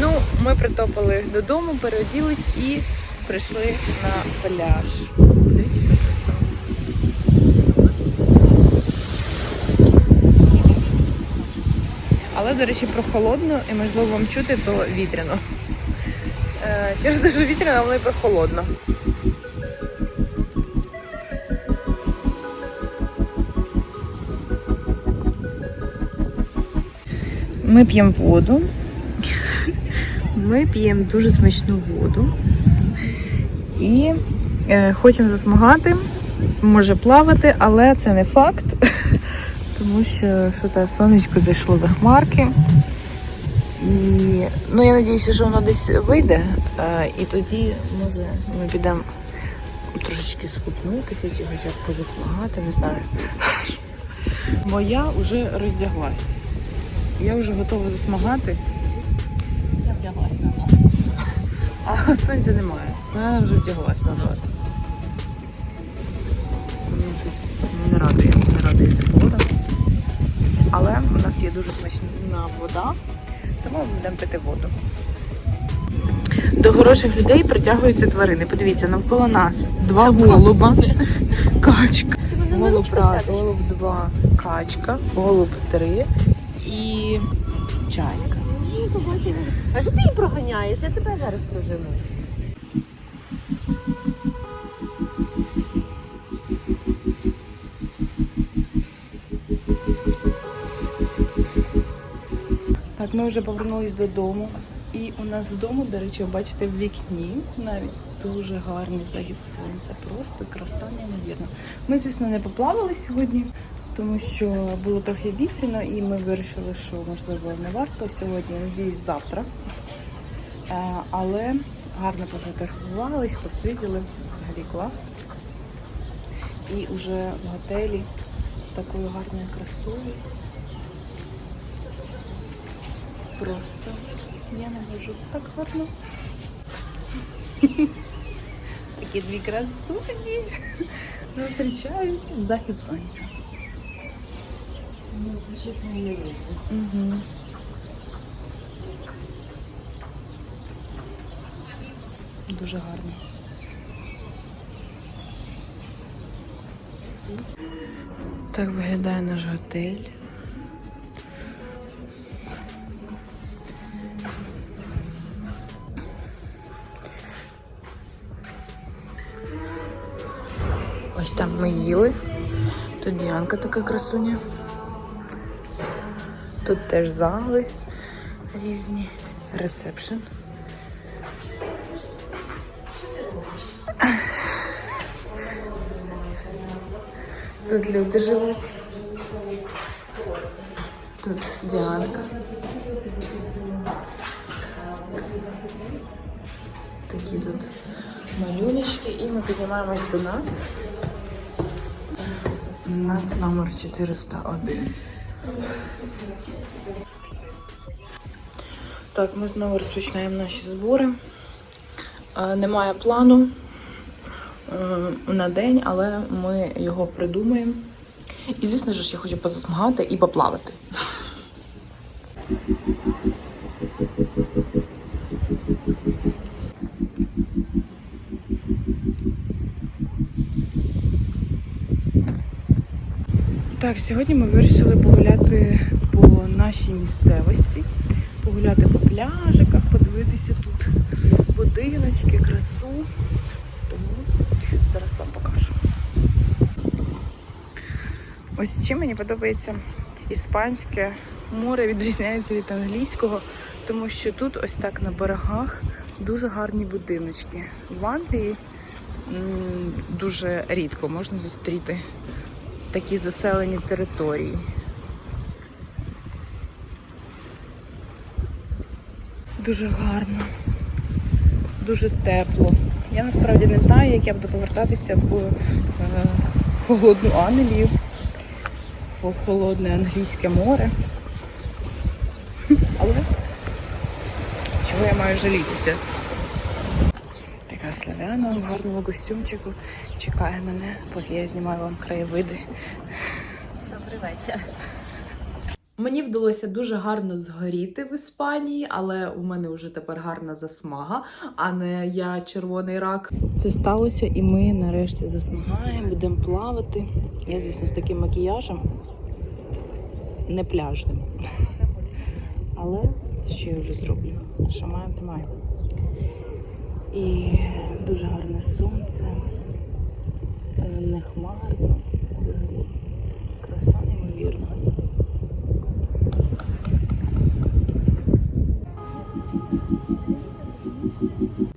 Ну, ми притопали додому, переоділись і прийшли на пляж. Дивіться, яка. Але, до речі, прохолодно і можливо вам чути, то вітряно. Е, Через дуже вітряно, але й прохолодно. Ми п'ємо воду. Ми п'ємо дуже смачну воду і е, хочемо засмагати, може плавати, але це не факт, тому що що те сонечко зайшло за хмарки. І ну, я сподіваюся, що воно десь вийде, е, і тоді може ми підемо трошечки скупнутися чи хоча б позасмагати, не знаю. Бо я вже роздяглась. Я вже готова засмагати. Я вдяглась назад. А сонця немає. Вона вже вдяглась назад. Не радує, не радує ця погода. Але у нас є дуже смачна вода, тому ми будемо пити воду. До хороших людей притягуються тварини. Подивіться, навколо нас два голуба, качка. Голуб раз, голуб два, качка, голуб три і чайка. А що ти її проганяєш? Я тебе зараз прожену. Так, ми вже повернулись додому. І у нас вдома, до речі, ви бачите в вікні навіть дуже гарний захід сонця. Просто краса неймовірна. Ми, звісно, не поплавали сьогодні, тому що було трохи вітряно, і ми вирішили, що можливо не варто сьогодні, надіюсь, завтра. Е, Але гарно пофотографувались, посиділи, взагалі клас. І вже в готелі з такою гарною красою. Просто я не можу так гарно. Такі дві красуні зустрічають захід сонця. Це щось неймовірне. Угу. Дуже гарно. Так виглядає наш готель. Ось там ми їли. Тут Діанка така красуня. Тут теж зали різні. Рецепшн. Тут люди живуть. Тут Діанка. Такі тут малюночки. І ми піднімаємось до нас. У нас номер 401. Так, ми знову розпочинаємо наші збори. Немає плану е, на день, але ми його придумаємо. І, звісно ж, я хочу позасмагати і поплавати. Так, сьогодні ми вирішили погуляти по нашій місцевості, погуляти по пляжиках, подивитися тут будиночки, красу. Тому зараз вам покажу. Ось чим мені подобається іспанське море відрізняється від англійського, тому що тут ось так на берегах дуже гарні будиночки. В Англії дуже рідко можна зустріти такі заселені території. Дуже гарно, дуже тепло. Я насправді не знаю, як я буду повертатися в е, холодну Англію, в холодне англійське море. Але чого я маю жалітися? Така славяна в гарному костюмчику. Чекає мене, поки я знімаю вам краєвиди. Добрий вечір. Мені вдалося дуже гарно згоріти в Іспанії, але у мене вже тепер гарна засмага, а не я червоний рак. Це сталося, і ми нарешті засмагаємо, будемо плавати. Я, звісно, з таким макіяжем не пляжним. Але що я вже зроблю? То маємо. І дуже гарне сонце, е, не хмарно, взагалі. Краса неймовірна.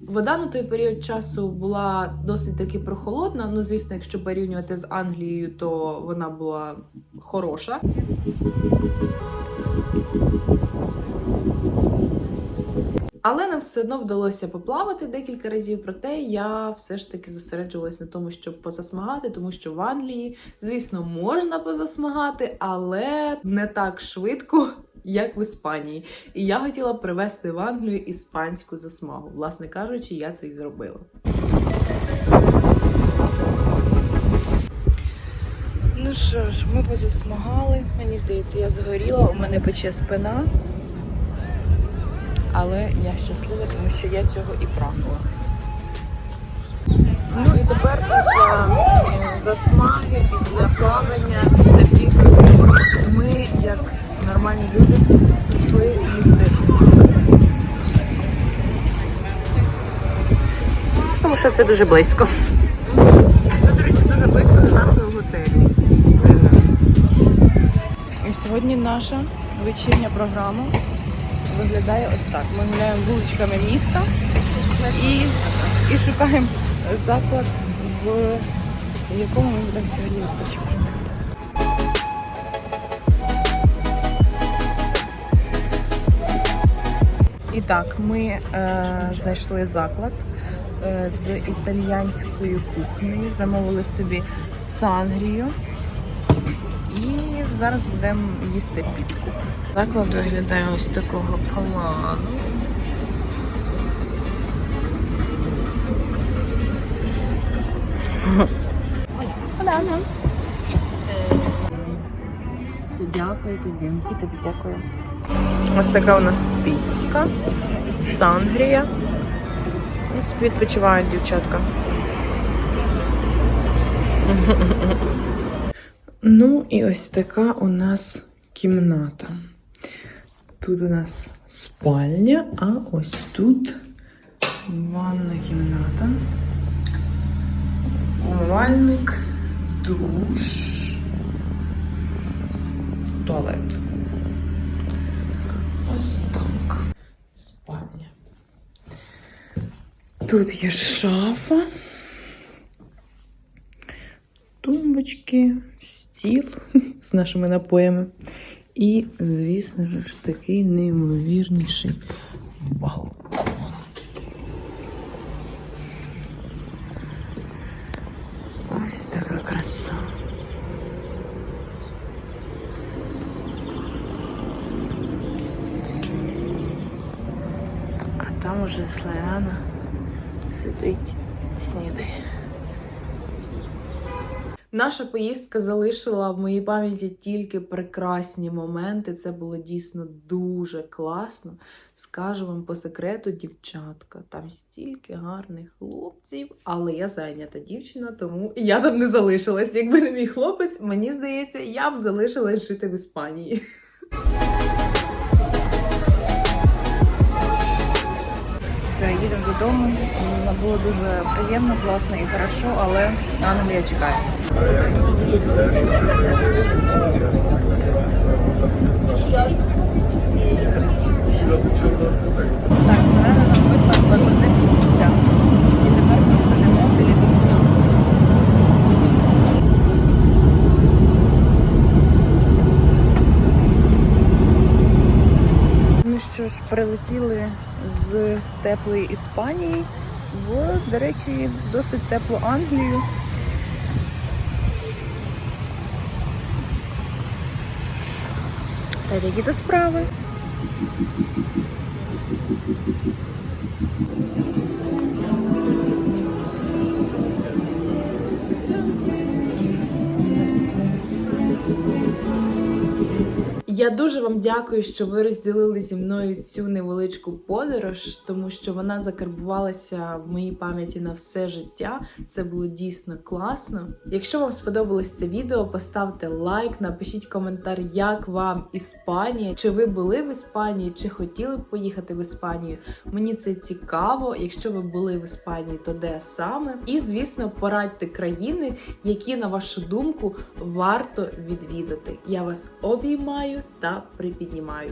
Вода на той період часу була досить таки прохолодна. Ну, звісно, якщо порівнювати з Англією, то вона була хороша. Але нам все одно вдалося поплавати декілька разів. Проте я все ж таки зосереджувалась на тому, щоб позасмагати, тому що в Англії, звісно, можна позасмагати, але не так швидко, як в Іспанії. І я хотіла привезти в Англію іспанську засмагу. Власне кажучи, я це і зробила. Ну що ж, ми позасмагали. Мені здається, я згоріла, у мене пече спина. Але я щаслива, тому що я цього і прагнула. Ну і тепер після е, засмаги, після плавання, після всіх процедур ми, як нормальні люди, пішли їсти. Тому що це дуже близько. Це, до речі, дуже близько до нашого готелю. І сьогодні наша вечірня програма виглядає ось так. Ми гуляємо вуличками міста і, і шукаємо заклад, в, в якому ми будемо сьогодні відпочивати. І так, ми е, знайшли заклад е, з італіянською кухнею, замовили собі сангрію. І зараз будемо їсти піцку. Заклад виглядає ось такого плану. Все, дякую тобі. І тобі дякую. Ось така у нас піцка, сангрія. Ось відпочивають дівчатка. Ну і ось така у нас кімната. Тут у нас спальня, а ось тут ванна кімната. Умивальник, душ, туалет. Ось так. Спальня. Тут є шафа, тумбочки, стіл з нашими напоями. І, звісно ж, такий неймовірніший балкон. Ось така краса. А там уже Славяна сидить, снідає. Наша поїздка залишила в моїй пам'яті тільки прекрасні моменти. Це було дійсно дуже класно. Скажу вам по секрету, дівчатка, там стільки гарних хлопців, але я зайнята дівчина, тому я там не залишилась. Якби не мій хлопець, мені здається, я б залишилась жити в Іспанії. Їдемо додому. Було дуже приємно, класно і хорошо, але Англія чекає. Так, снаряди нам виплатили позивні місця. І тепер ми сидимо біля вікна. Ну що ж, прилетіли з теплої Іспанії в, до речі, досить теплу Англію. Та які то справи. Я дуже вам дякую, що ви розділили зі мною цю невеличку подорож, тому що вона закарбувалася в моїй пам'яті на все життя. Це було дійсно класно. Якщо вам сподобалось це відео, поставте лайк, напишіть коментар, як вам Іспанія, чи ви були в Іспанії, чи хотіли б поїхати в Іспанію. Мені це цікаво. Якщо ви були в Іспанії, то де саме? І звісно, порадьте країни, які на вашу думку варто відвідати. Я вас обіймаю та припіднімаю.